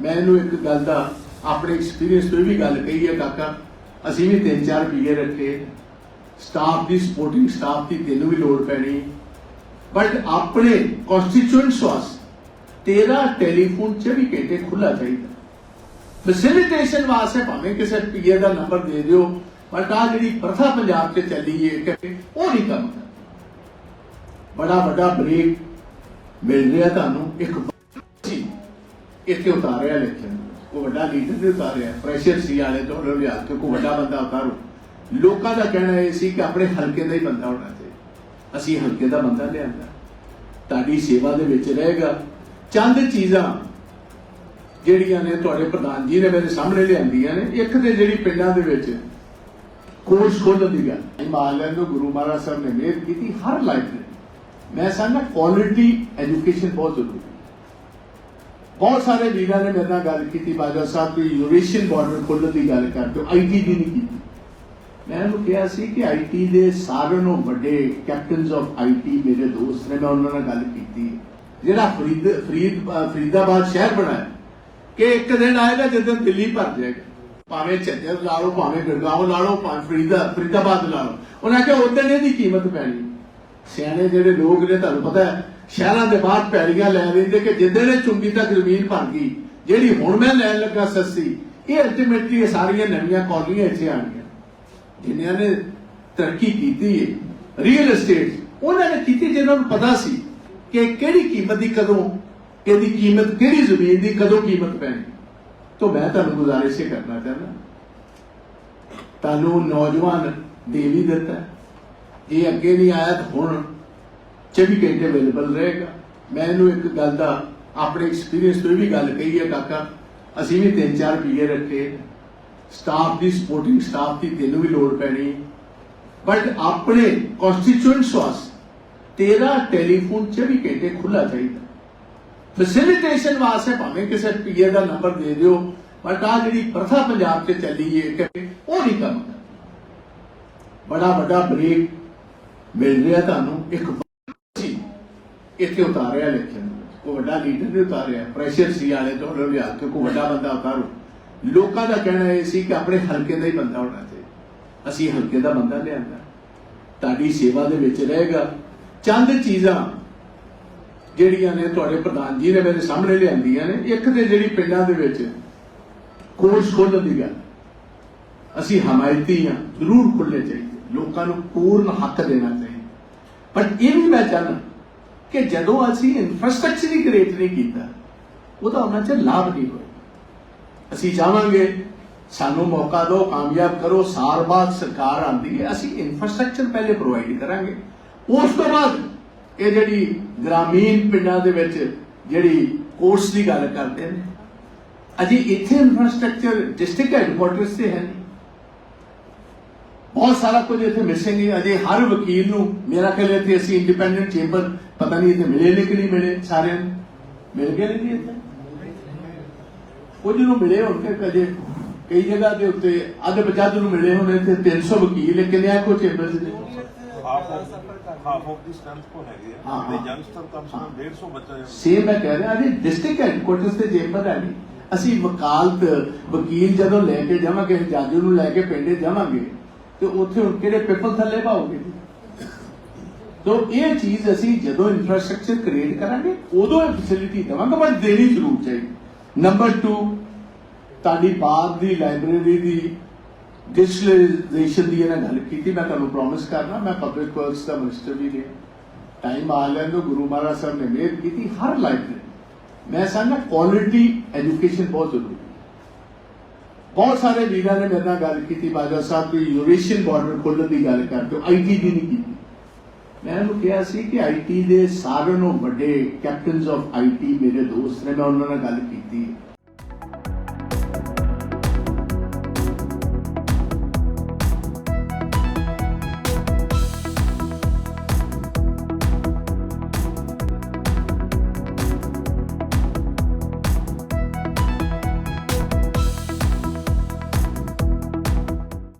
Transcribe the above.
ਮੈਂ ਇਹਨੂੰ ਇੱਕ ਗੱਲ ਦਾ ਆਪਣੇ ਐਕਸਪੀਰੀਅੰਸ ਤੋਂ ਵੀ ਗੱਲ ਕਹੀ ਹੈ ਕਾਕਾ, ਅਸੀਂ ਵੀ ਤਿੰਨ ਚਾਰ ਪੀਏ ਰੱਖੇ। ਸਟਾਫ ਦੀ ਸਪੋਰਟਿੰਗ ਸਟਾਫ ਦੀ ਤੈਨੂੰ ਵੀ ਲੋੜ ਪੈਣੀ। ਬਟ ਆਪਣੇ ਕਨਸਟੀਚੁਐਂਟਸ ਵਾਸਤੇ ਤੇਰਾ ਟੈਲੀਫੋਨ 24 ਘੰਟੇ ਖੁੱਲਾ ਚਾਹੀਦਾ। ਫੈਸਿਲਿਟੇਸ਼ਨ ਵਾਸਤੇ ਭਾਵੇਂ ਕਿਸੇ ਪੀਏ ਦਾ ਨੰਬਰ ਦੇ ਦਿਓ ਬਟ ਆ ਜਿਹੜੀ ਪ੍ਰਥਾ ਪੰਜਾਬ 'ਚ ਚੱਲੀ ਹੈ ਉਹ ਨਹੀਂ ਕੰਮ ਕਰਦਾ। ਬੜਾ ਵੱਡਾ ਬ੍ਰੇਕ ਮਿਲ ਰਿਹਾ ਤੁਹਾਨੂੰ, ਇੱਕ ਇੱਥੇ ਉਤਾਰਿਆ ਲੇਕਿਨ ਉਹ ਵੱਡਾ ਲੀਡਰ ਨੇ ਉਤਾਰਿਆ। ਪ੍ਰੈਸ਼ਰ ਸੀ ਵਾਲੇ ਤੋਂ ਉਹਨੇ ਲਿਆ ਕਿ ਕੋਈ ਵੱਡਾ ਬੰਦਾ ਉਤਾਰੋ। ਲੋਕਾਂ ਦਾ ਕਹਿਣਾ ਇਹ ਸੀ ਕਿ ਆਪਣੇ ਹਲਕੇ ਦਾ ਹੀ ਬੰਦਾ ਹੋਣਾ ਚਾਹੀਦਾ। ਅਸੀਂ ਹਲਕੇ ਦਾ ਬੰਦਾ ਲਿਆਂਦਾ। ਤੁਹਾਡੀ ਸੇਵਾ ਦੇ ਵਿੱਚ ਰਹੇਗਾ। ਚੰਦ ਚੀਜ਼ਾਂ ਜਿਹੜੀਆਂ ਨੇ ਤੁਹਾਡੇ ਪ੍ਰਧਾਨ ਜੀ ਨੇ ਮੇਰੇ ਸਾਹਮਣੇ ਲਿਆਂਦੀਆਂ ਨੇ, ਇੱਕ ਤੇ ਜਿਹੜੀ ਪਿੰਡਾਂ ਦੇ ਵਿੱਚ ਕੋਰਸ ਖੋਲਣ ਦੀ ਗੱਲ। ਹਿਮਾਲਿਆ ਨੂੰ ਗੁਰੂ ਮਹਾਰਾਜ ਸਾਹਿਬ ਨੇ ਮਿਹਰ ਕੀਤੀ ਹਰ ਲਾਈਬ੍ਰੇਰੀ ਮੈਂ ਸਮਝਦਾ ਕੁਆਲਿਟੀ ਐਜੂਕੇਸ਼ਨ ਬਹੁਤ ਜ਼ਰੂਰੀ ਹੈ। ਬਹੁਤ ਸਾਰੇ ਲੀਡਰਾਂ ਨੇ ਮੇਰੇ ਨਾਲ ਗੱਲ ਕੀਤੀ ਬਾਜਾ ਸਾਹਿਬ ਕੋਈ ਯੂਰੇਸ਼ੀਅਨ ਬਾਰਡਰ ਖੋਲ੍ਹਣ ਦੀ ਗੱਲ ਕਰਦੇ ਆਈਟੀ ਦੀ ਨਹੀਂ ਕੀਤੀ। ਮੈਂ ਉਹਨੂੰ ਕਿਹਾ ਸੀ ਕਿ ਆਈਟੀ ਦੇ ਸਾਰਿਆਂ ਨੂੰ ਵੱਡੇ ਕੈਪਟਨਸ ਆਫ ਆਈਟੀ ਮੇਰੇ ਦੋਸਤ ਨੇ, ਮੈਂ ਉਹਨਾਂ ਨਾਲ ਗੱਲ ਕੀਤੀ। ਜਿਹੜਾ ਫਰੀਦ ਫਰੀਦ, ਫਰੀਦਾਬਾਦ ਸ਼ਹਿਰ ਬਣਾਇਆ, ਕਿ ਇੱਕ ਦਿਨ ਆਏਗਾ ਜਦੋਂ ਦਿੱਲੀ ਭਰ ਜਾਏਗਾ। ਭਾਵੇਂ ਝੱਜਰ ਲਾ ਲਓ, ਭਾਵੇਂ ਗੁਰਗਾਉਂ ਲਾ ਲਓ, ਭਾਵੇਂ ਫਰੀਦਾ, ਫਰੀਦਾਬਾਦ ਲਾ ਲਓ। ਉਹਨਾਂ ਕਿਹਾ ਉਦੋਂ ਇਹਦੀ ਕੀਮਤ ਪੈਣੀ। ਸਿਆਣੇ ਜਿਹੜੇ ਲੋਕ ਨੇ, ਤੁਹਾਨੂੰ ਪਤਾ ਹੈ, ਸ਼ਹਿਰਾਂ ਦੇ ਬਾਹਰ ਪੈਰੀਆਂ ਲੈ ਲੈਂਦੇ ਕਿ ਜਿੱਦਾਂ ਨੇ ਚੁੰਗੀ ਤੱਕ ਜ਼ਮੀਨ ਭਰ ਗਈ, ਜਿਹੜੀ ਹੁਣ ਮੈਂ ਲੈਣ ਲੱਗਾ ਸਸਤੀ, ਇਹ ਅਲਟੀਮੇਟਲੀ ਇਹ ਸਾਰੀਆਂ ਨਵੀਆਂ ਕਾਲਨੀਆਂ ਇੱਥੇ ਆਣਗੀਆਂ ਜਿਨ੍ਹਾਂ ਨੇ ਤਰੱਕੀ ਕੀਤੀ ਹੈ ਰੀਅਲ ਏਸਟੇਟ ਉਹਨਾਂ ਨੇ ਕੀਤੀ ਜਿਹਨਾਂ ਨੂੰ ਪਤਾ ਸੀ ਕਿ ਕਿਹੜੀ ਕੀਮਤ ਦੀ ਕਦੋਂ ਇਹਦੀ ਕੀਮਤ, ਕਿਹੜੀ ਜ਼ਮੀਨ ਦੀ ਕਦੋਂ ਕੀਮਤ ਪੈਣੀ। ਤੋਂ ਮੈਂ ਤੁਹਾਨੂੰ ਗੁਜ਼ਾਰਿਸ਼ ਇਹ ਕਰਨਾ ਚਾਹੁੰਦਾ। ਤੁਹਾਨੂੰ ਨੌਜਵਾਨ ਦੇ ਵੀ ਦਿੱਤਾ। ਇਹ ਅੱਗੇ ਨਹੀਂ ਆਇਆ ਤਾਂ ਹੁਣ 24 ਘੰਟੇ ਅਵੇਲੇਬਲ ਰਹੇਗਾ। ਮੈਂ ਇਹਨੂੰ ਇੱਕ ਗੱਲ ਦਾ ਆਪਣੇ ਐਕਸਪੀਰੀਅੰਸ ਤੋਂ ਵੀ ਗੱਲ ਕਹੀ ਹੈ ਕਾਕਾ, ਅਸੀਂ ਵੀ ਤਿੰਨ ਚਾਰ ਪੀਏ ਰੱਖੇ। ਸਟਾਫ ਦੀ ਸਪੋਰਟਿੰਗ ਸਟਾਫ ਦੀ ਤੈਨੂੰ ਵੀ ਲੋੜ ਪੈਣੀ। ਬਟ ਆਪਣੇ ਕਨਸਟੀਚੁਐਂਟਸ ਵਾਸਤੇ ਤੇਰਾ ਟੈਲੀਫੋਨ 24 ਘੰਟੇ ਖੁੱਲਾ ਚਾਹੀਦਾ। ਫੈਸਿਲਿਟੇਸ਼ਨ ਵਾਸਤੇ ਭਾਵੇਂ ਕਿਸੇ ਪੀਏ ਦਾ ਨੰਬਰ ਦੇ ਦਿਓ ਬਟ ਆ ਜਿਹੜੀ ਪ੍ਰਥਾ ਪੰਜਾਬ 'ਚ ਚੱਲੀ ਹੈ ਕਿ ਉਹ ਨਹੀਂ ਕੰਮ ਕਰਦਾ। ਬੜਾ ਵੱਡਾ ਬ੍ਰੇਕ ਮਿਲ ਰਿਹਾ ਤੁਹਾਨੂੰ ਇੱਕ ਸੀ। ਇੱਥੇ ਉਤਾਰਿਆ ਲੇਕਿਨ ਉਹ ਵੱਡਾ ਲੀਡਰ ਨੇ ਉਤਾਰਿਆ। ਪ੍ਰੈਸ਼ਰ ਸੀ ਵਾਲੇ ਤੋਂ, ਉਹਨੇ ਲਿਆ ਕਿ ਕੋਈ ਵੱਡਾ ਬੰਦਾ ਉਤਾਰੋ। ਲੋਕਾਂ ਦਾ ਕਹਿਣਾ ਇਹ ਸੀ ਕਿ ਆਪਣੇ ਹਲਕੇ ਦਾ ਹੀ ਬੰਦਾ ਹੋਣਾ ਚਾਹੀਦਾ। ਅਸੀਂ ਹਲਕੇ ਦਾ ਬੰਦਾ ਲਿਆਂਦਾ। ਤੁਹਾਡੀ ਸੇਵਾ ਦੇ ਵਿੱਚ ਰਹੇਗਾ। ਚੰਦ ਚੀਜ਼ਾਂ ਜਿਹੜੀਆਂ ਨੇ ਤੁਹਾਡੇ ਪ੍ਰਧਾਨ ਜੀ ਨੇ ਮੇਰੇ ਸਾਹਮਣੇ ਲਿਆਂਦੀਆਂ ਨੇ, ਇੱਕ ਤੇ ਜਿਹੜੀ ਪਿੰਡਾਂ ਦੇ ਵਿੱਚ ਕੋਰਸ ਖੋਲ੍ਹਣ ਦੀ ਗੱਲ। ਅਸੀਂ ਹਮਾਇਤੀ ਹਾਂ, ਜ਼ਰੂਰ ਖੁੱਲ੍ਹਣੇ ਚਾਹੀਦੇ। ਲੋਕਾਂ ਨੂੰ ਪੂਰਨ ਹੱਕ ਦੇਣਾ ਚਾਹੀਦਾ। ਪਰ ਇਹ ਵੀ ਮੈਂ ਚਾਹਨਾ ਕਿ ਜਦੋਂ ਅਸੀਂ ਇਨਫਰਾਸਟ੍ਰਕਚਰ ਹੀ ਕ੍ਰੀਏਟ ਨਹੀਂ ਕੀਤਾ, ਉਹਦਾ ਉਹਨਾਂ ਚ ਲਾਭ ਨਹੀਂ ਹੋਇਆ? ਅਸੀਂ ਚਾਹਾਂਗੇ, ਸਾਨੂੰ ਮੌਕਾ ਦਿਓ, ਕਾਮਯਾਬ ਕਰੋ, ਸਾਲ ਬਾਅਦ ਸਰਕਾਰ ਆਂਦੀ ਹੈ, ਅਸੀਂ ਇਨਫਰਾਸਟ੍ਰਕਚਰ ਪਹਿਲੇ ਪ੍ਰੋਵਾਈਡ ਕਰਾਂਗੇ। ਉਸ ਤੋਂ ਬਾਅਦ ਇਹ ਜਿਹੜੀ ਗ੍ਰਾਮੀਣ ਪਿੰਡਾਂ ਦੇ ਵਿੱਚ ਜਿਹੜੀ ਕੋਰਸ ਦੀ ਗੱਲ ਕਰਦੇ ਨੇ, ਅਜੇ ਇੱਥੇ ਇਨਫਰਾਸਟ੍ਰਕਚਰ ਡਿਸਟ੍ਰਿਕਟ ਹੈਡਕੁਆਰਟਰਸ ਤੇ ਹੈ ਨਹੀਂ। ਬਹੁਤ ਸਾਰਾ ਕੁਝ ਇੱਥੇ ਮਿਸਿੰਗ ਹੈ ਅਜੇ ਹਰ ਵਕੀਲ ਨੂੰ ਮੇਰਾ ਖਿਆਲ ਇੱਥੇ ਅਸੀਂ ਇੰਡੀਪੈਂਡੈਂਟ ਚੇਂਬਰ ਪਤਾ ਨਹੀਂ ਇੱਥੇ ਮਿਲੇ ਨੇ ਕਿ ਨਹੀਂ ਮਿਲੇ ਸਾਰਿਆਂ ਨੂੰ। ਮਿਲ ਗਏ ਨੇ ਜੀ ਇੱਥੇ? ਕੁਝ ਨੂੰ ਮਿਲੇ ਹੁਣ ਕਿ ਅਜੇ ਕਈ ਜਗ੍ਹਾ ਦੇ ਉੱਤੇ ਅੱਧ ਬਚਾਦ ਨੂੰ ਮਿਲੇ ਹੁਣ ਇੱਥੇ 300 ਵਕੀਲ ਕਿੰਨੇ ਕੋ ਚੇਂਬਰਸ ਨੇ ਹਾਫ ਆਫ ਹਾਫ ਆਫ ਦੀ ਸਟਰੈਂਥ ਕੋ ਹੈਗੇ ਹਾਂ, ਆ। ਤੇ ਯੰਗਸਟਰ ਕਮ ਸੇ ਕਮ 150 ਬੱਚਾ ਸੇਮ ਮੈਂ ਕਹਿ ਰਿਹਾ ਅਜੇ ਡਿਸਟ੍ਰਿਕਟ ਹੈਡਕੁਆਰਟਰਸ ਤੇ ਚੇਂਬਰ ਹੈ ਨਹੀਂ। ਅਸੀਂ ਵਕਾਲਤ ਵਕੀਲ ਜਦੋਂ ਲੈ ਕੇ ਜਾਵਾਂਗੇ ਜੱਜ ਨੂੰ ਲੈ ਕੇ ਪਿੰਡੇ ਜਾਵਾਂਗੇ ਤੇ ਉੱਥੇ ਹੁਣ ਕਿਹੜੇ ਪੇਪਰ ਥੱਲੇ ਪਾਓਗੇ? ਤੋ ਇਹ ਚੀਜ਼ ਅਸੀਂ ਜਦੋਂ ਇਨਫਰਾਸਟ੍ਰਕਚਰ ਕ੍ਰੀਏਟ ਕਰਾਂਗੇ, ਉਦੋਂ ਇਹ ਫੈਸਿਲਿਟੀ ਦੇਵਾਂਗੇ, ਪਰ ਦੇਣੀ ਜ਼ਰੂਰ ਚਾਹੀਦੀ। ਨੰਬਰ 2 ਤੁਹਾਡੀ ਬਾਅਦ ਦੀ ਲਾਇਬ੍ਰੇਰੀ ਦੀ ਡਿਜੀਟਲਾਈਜੇਸ਼ਨ ਦੀ ਇਹਨਾਂ ਗੱਲ ਕੀਤੀ, ਮੈਂ ਤੁਹਾਨੂੰ ਪ੍ਰੋਮਿਸ ਕਰਨਾ ਮੈਂ ਪਬਲਿਕ ਵਰਕਸ ਦਾ ਮਿਨਿਸਟਰ ਵੀ ਰਿਹਾ। ਟਾਈਮ ਆ ਲੈਣ ਤੋਂ ਗੁਰੂ ਮਹਾਰਾਜ ਸਾਹਿਬ ਨੇ ਮਿਹਰ ਕੀਤੀ, ਹਰ ਲਾਇਬ੍ਰੇਰੀ ਮੈਂ ਸਮਝਦਾ ਕੁਆਲਿਟੀ ਐਜੂਕੇਸ਼ਨ ਬਹੁਤ ਜ਼ਰੂਰੀ ਹੈ। ਬਹੁਤ ਸਾਰੇ ਵੀਰਾਂ ਨੇ ਮੇਰੇ ਨਾਲ ਗੱਲ ਕੀਤੀ, ਬਾਜਵਾ ਸਾਹਿਬ ਕੋਈ ਯੂਰੇਸ਼ੀਅਨ ਬਾਰਡਰ ਖੋਲਣ ਦੀ ਗੱਲ ਕਰਦੇ ਹੋ ਆਈਟੀ ਦੀ ਨਹੀਂ ਕੀਤੀ। ਮੈਂ ਉਹਨੂੰ ਕਿਹਾ ਸੀ ਕਿ ਆਈਟੀ ਦੇ ਸਾਰਿਆਂ ਨੂੰ ਵੱਡੇ ਕੈਪਟਨਸ ਆਫ ਆਈਟੀ ਮੇਰੇ ਦੋਸਤ ਨੇ, ਮੈਂ ਉਹਨਾਂ ਨਾਲ ਗੱਲ ਕੀਤੀ।